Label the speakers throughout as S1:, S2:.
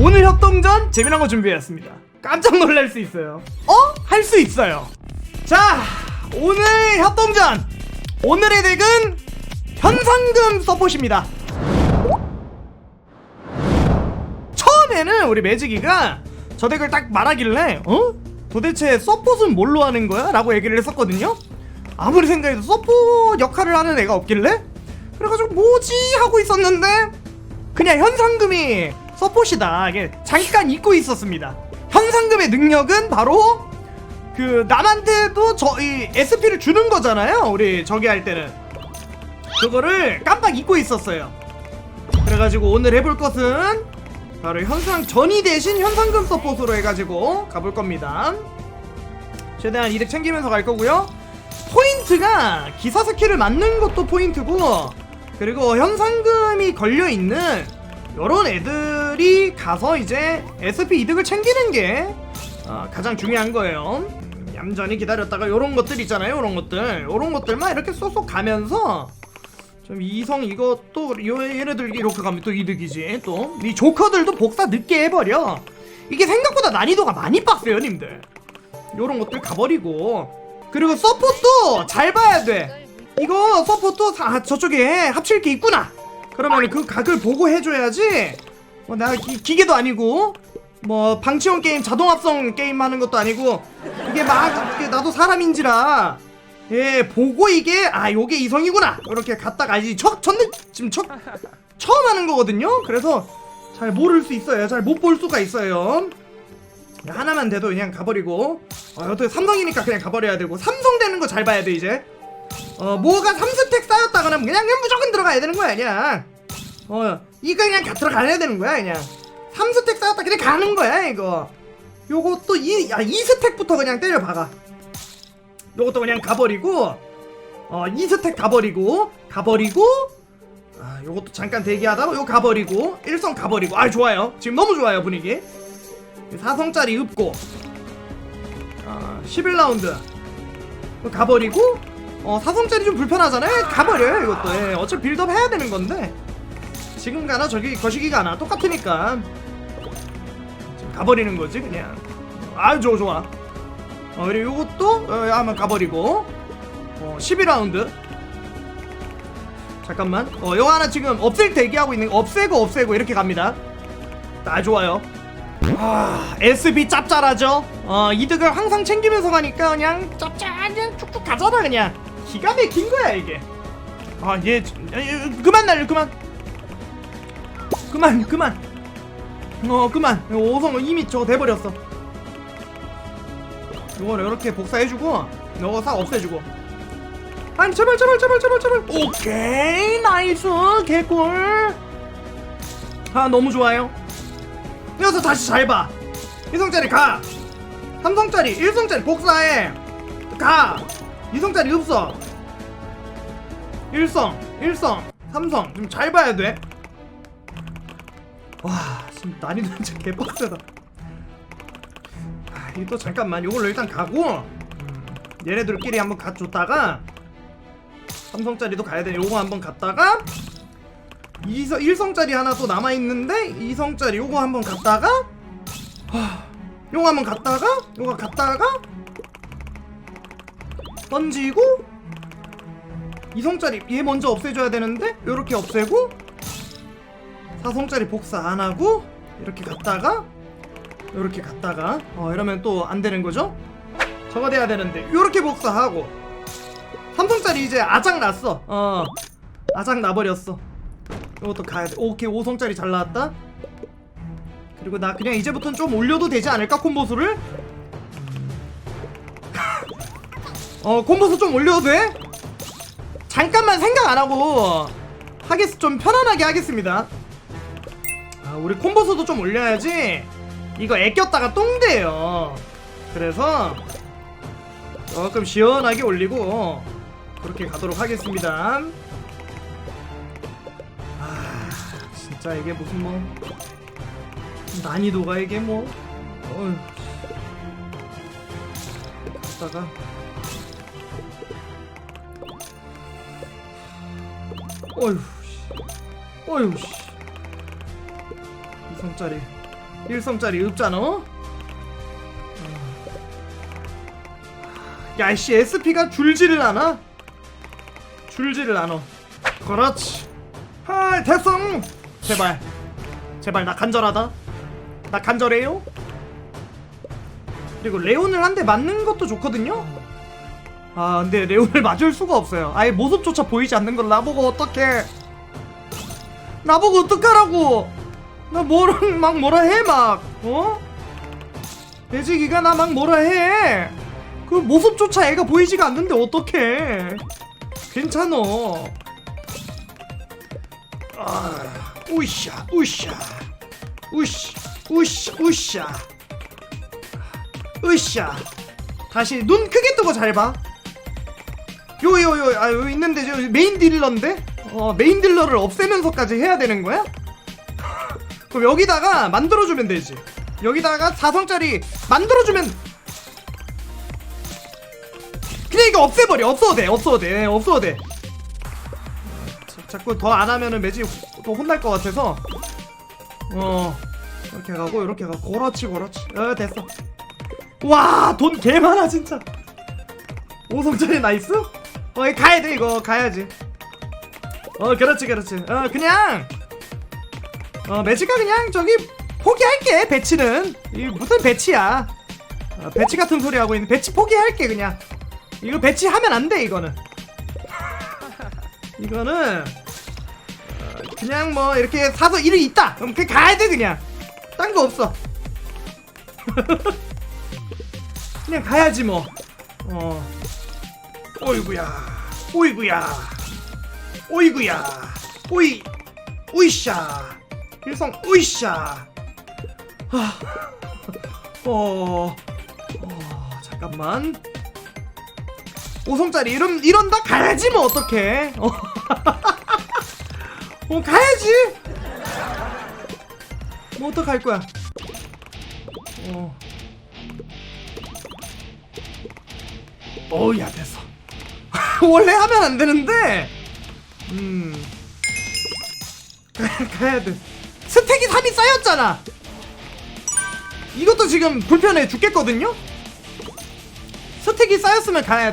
S1: 오늘 협동전 재미난 거 준비했습니다. 깜짝 놀랄 수 있어요. 어? 할 수 있어요. 자, 오늘 협동전 오늘의 덱은 현상금 서폿입니다. 처음에는 우리 매직이가 저 덱을 딱 말하길래 어? 도대체 서폿은 뭘로 하는 거야? 라고 얘기를 했었거든요. 아무리 생각해도 서폿 역할을 하는 애가 없길래 그래가지고 뭐지 하고 있었는데 그냥 현상금이 서폿이다. 이게 잠깐 잊고 있었습니다. 현상금의 능력은 바로 그 남한테도 저이 SP를 주는 거잖아요. 우리 저기 할 때는. 그거를 깜빡 잊고 있었어요. 그래가지고 오늘 해볼 것은 바로 현상 전이 대신 현상금 서폿으로 해가지고 가볼 겁니다. 최대한 이득 챙기면서 갈 거고요. 포인트가 기사 스킬을 맞는 것도 포인트고 그리고 현상금이 걸려 있는 요런 애들이 가서 이제 SP 이득을 챙기는 게 어, 가장 중요한 거예요. 얌전히 기다렸다가 요런 것들 있잖아요. 요런 것들. 요런 것들만 이렇게 쏙쏙 가면서 좀 이성 이것도 요 얘네들 이렇게 가면 또 이득이지. 또 이 조커들도 복사 늦게 해버려. 이게 생각보다 난이도가 많이 빡세요, 님들. 요런 것들 가버리고 그리고 서폿도 잘 봐야 돼. 이거 서포터 아, 저쪽에 합칠 게 있구나. 그러면 그 각을 보고 해줘야지. 뭐 내가 기, 기계도 아니고 뭐 방치형 게임 자동 합성 게임 하는 것도 아니고 이게 막 나도 사람인지라 예 보고 이게 아 요게 이성이구나 이렇게 갔다가 이제 첫 첫느 지금 첫 처음 하는 거거든요. 그래서 잘 모를 수 있어요. 잘 못 볼 수가 있어요. 하나만 돼도 그냥 가버리고 어, 어떻게 삼성이니까 그냥 가버려야 되고 삼성 되는 거 잘 봐야 돼 이제 어 뭐가 3스택 쌓였다거나 그냥 그냥 무조건 들어가야 되는 거야 그냥. 어 이거 그냥 가 들어가야 되는 거야 그냥. 3스택 쌓였다 그냥 가는 거야 이거. 요것도 이, 야, 2스택부터 그냥 때려 박아. 요것도 그냥 가버리고 어 2스택 가버리고 가버리고 아 요것도 잠깐 대기하다가 요 가버리고 1성 가버리고. 아 좋아요. 지금 너무 좋아요 분위기. 4성짜리 읍고. 아 11라운드. 가버리고 어 사성짜리 좀 불편하잖아요. 가버려요 이것도. 예. 어차피 빌드업 해야 되는 건데. 지금 가나 저기 거시기 가나 똑같으니까. 가버리는 거지 그냥. 아주 좋아 좋아. 어 그리고 요것도 어, 한번 가버리고. 어 12라운드. 잠깐만. 어 이거 하나 지금 없앨 대기하고 있는 거 없애고 없애고 이렇게 갑니다. 아 좋아요. 아 SB 짭짤하죠? 어 이득을 항상 챙기면서 가니까 그냥 짭짤 그냥 쭉쭉 가잖아 그냥 기가 막힌 거야 이게. 아얘 그만 날려 그만. 그만 그만. 어 그만. 오성 이미 저거 돼버렸어. 이거를 이렇게 복사해주고 이거 싹 없애주고. 아니 제발 제발 제발 제발 제발. 오케이 나이스 개꿀. 아 너무 좋아요. 이어서 다시 잘봐. 1성짜리 가. 3성짜리 1성짜리 복사해. 가. 2성짜리 흡서 1성 1성 3성. 좀 잘 봐야 돼 와 지금 난이도 진짜 개빡세다. 아, 이거 또 잠깐만. 요걸로 일단 가고 음, 얘네들끼리 한번 가줬다가 3성짜리도 가야 돼 요거 한번 갔다가 2성, 1성짜리 하나 또 남아 있는데 2성짜리 요거 한번 갔다가 하, 요거 한번 갔다가 요거 갔다가 던지고 2성짜리 얘 먼저 없애줘야 되는데 요렇게 없애고 4성짜리 복사 안 하고 이렇게 갔다가 요렇게 갔다가 어 이러면 또 안 되는 거죠? 저거 돼야 되는데 요렇게 복사하고 3성짜리 이제 아작 났어. 어 아작 나버렸어. 이것도 가야 돼. 오케이 5성짜리 잘 나왔다. 그리고 나 그냥 이제부터는 좀 올려도 되지 않을까 콤보수를? 어 콤보수 좀 올려도 돼? 잠깐만 생각 안 하고 하겠 좀 편안하게 하겠습니다. 아 우리 콤보수도 좀 올려야지. 이거 애꼈다가 똥 돼요. 그래서 조금 시원하게 올리고 그렇게 가도록 하겠습니다. 아 진짜 이게 무슨 뭐 난이도가 이게 뭐 어휴 갔다가 어휴 씨. 어휴 씨. 2성짜리 1성짜리 읍잖아. 야이씨 SP가 줄지를 않아? 줄지를 않아 그렇지. 아 됐어 제발. 제발 나 간절하다. 나 간절해요? 그리고 레온을 한 대 맞는 것도 좋거든요 아 근데 레온을 맞을 수가 없어요. 아예 모습조차 보이지 않는 걸 나보고 어떡해. 나보고 어떡하라고. 나 뭐라 막 뭐라 해막. 어? 매직이가 나 막 뭐라 해그 모습조차 애가 보이지가 않는데 어떡해. 괜찮어 아, 우샤 우샤. 우샤 우샤 우샤. 으쌰. 다시 눈 크게 뜨고 잘봐 요 요 요 아 여기 있는데 저 메인 딜러인데? 어 메인 딜러를 없애면서까지 해야 되는 거야? 그럼 여기다가 만들어주면 되지. 여기다가 4성짜리 만들어주면 그냥 이거 없애버려. 없어도 돼 없어도 돼. 네, 없어도 돼. 자, 자꾸 더 안 하면은 매직 더 혼날 것 같아서. 어 이렇게 가고 이렇게 가고. 그렇지 그렇지. 어 됐어. 와 돈 개 많아 진짜. 5성짜리 나이스? 어 이거 가야 돼 이거. 가야지. 어 그렇지 그렇지. 어 그냥. 어 매직가 그냥 저기 포기할게 배치는. 이 무슨 배치야? 어, 배치 같은 소리 하고 있는 배치 포기할게 그냥. 이거 배치하면 안 돼 이거는. 이거는 어, 그냥 뭐 이렇게 사서 일이 있다. 그럼 그냥 가야 돼 그냥. 딴 거 없어. 그냥 가야지 뭐. 어. 오이구야. 오이구야. 오이구야. 오이. 오이샤. 일성 오이샤. 아. 어. 어. 잠깐만. 5성짜리 이런 이런다 가야지 뭐 어떡해. 어. 어 가야지. 뭐 어떡할 거야. 어. 어우야 됐어 원래 하면 안 되는데. 음. 가야 돼. 스택이 3이 쌓였잖아. 이것도 지금 불편해 죽겠거든요? 스택이 쌓였으면 가야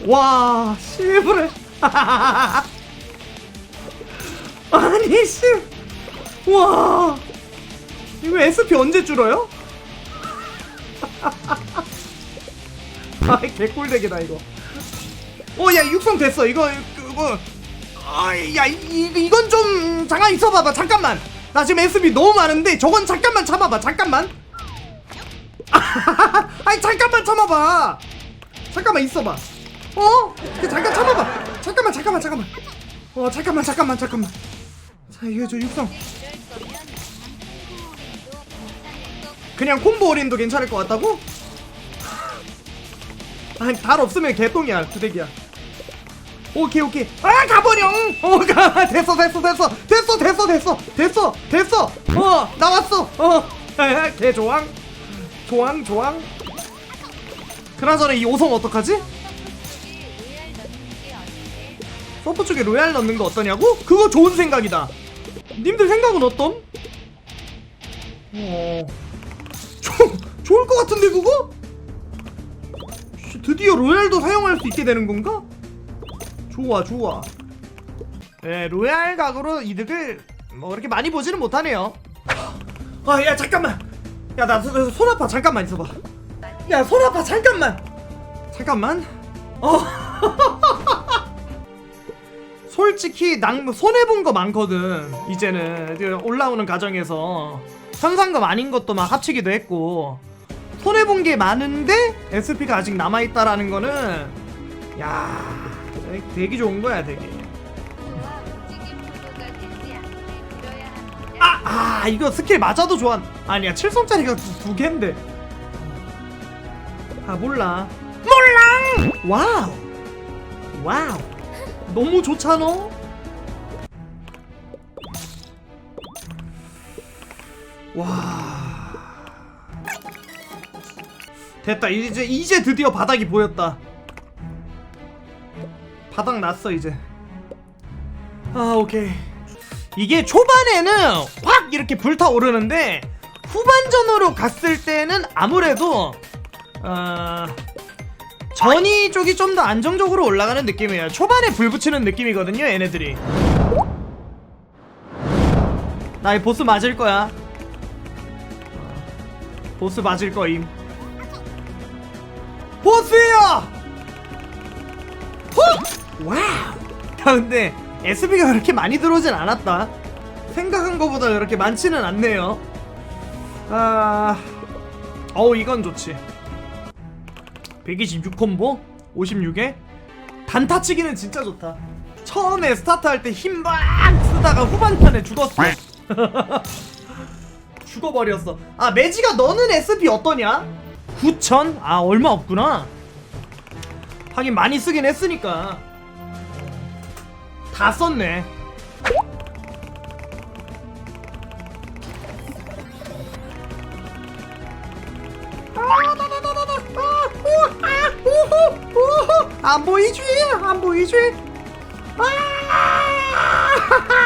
S1: 돼와 실브레. 아니 씨와. 이거 SP 언제 줄어요? 아이 개꿀대기다 이거 어야 육성 됐어. 이거 이거. 아야 이건 좀 잠깐 있어봐봐. 잠깐만. 나 지금 SB 너무 많은데 저건 잠깐만 참아봐. 잠깐만. 아니 잠깐만 참아봐. 잠깐만 있어봐. 어? 그 잠깐 참아봐. 잠깐만 잠깐만 잠깐만. 어 잠깐만 잠깐만 잠깐만. 자 이거 저 육성. 그냥 콤보 어린도 괜찮을 것 같다고? 아니 달 없으면 개똥이야 두대기야 오케이 오케이. 아 가버령 어가 됐어 됐어 됐어. 됐어 됐어 됐어. 됐어 됐어. 어 나왔어. 어개 조항. 조항 조항. 그나저나 이 5성 어떡하지? 서프 쪽에 로얄 넣는 거 어떠냐고? 그거 좋은 생각이다. 님들 생각은 어떤? 어... 조, 좋을 것 같은데 그거? 씨, 드디어 로얄도 사용할 수 있게 되는 건가? 좋아 좋아. 네 로얄 각으로 이득을 뭐 그렇게 많이 보지는 못하네요. 아 야 잠깐만. 야 나 손 아파. 잠깐만 있어봐. 야 손 아파. 잠깐만. 잠깐만. 어. 솔직히 낭 손해본 거 많거든. 이제는 그 올라오는 과정에서. 현상금 아닌 것도 막 합치기도 했고. 손해본 게 많은데 SP가 아직 남아있다라는 거는 야 되게 좋은 거야 되게. 아, 아 이거 스킬 맞아도 좋아 아니야 7손짜리가 두, 두 갠데. 아 몰라. 몰랑 와우! 와우. 너무 좋잖아. 와. 됐다. 이제 이제 드디어 바닥이 보였다 바닥 났어 이제 아 오케이 이게 초반에는 확막 이렇게 불타오르는데 후반전으로 갔을 때는 아무래도 어, 전이 쪽이 좀 더 안정적으로 올라가는 느낌이에요. 초반에 불 붙이는 느낌이거든요, 얘네들이. 나 이 보스 맞을 거야. 보스 맞을 거임. 보스야! 후! 와우! 야, 근데 SB가 그렇게 많이 들어오진 않았다. 생각한 것보다 그렇게 많지는 않네요. 아, 어우 이건 좋지. 126 콤보 56에 단타치기는 진짜 좋다. 처음에 스타트할 때 힘 막 쓰다가 후반편에 죽었어. 죽어버렸어. 아 매지가 너는 SP 어떠냐? 9천? 아 얼마 없구나. 하긴 많이 쓰긴 했으니까 다 썼네. 안 보이지? 안 보이지? 아!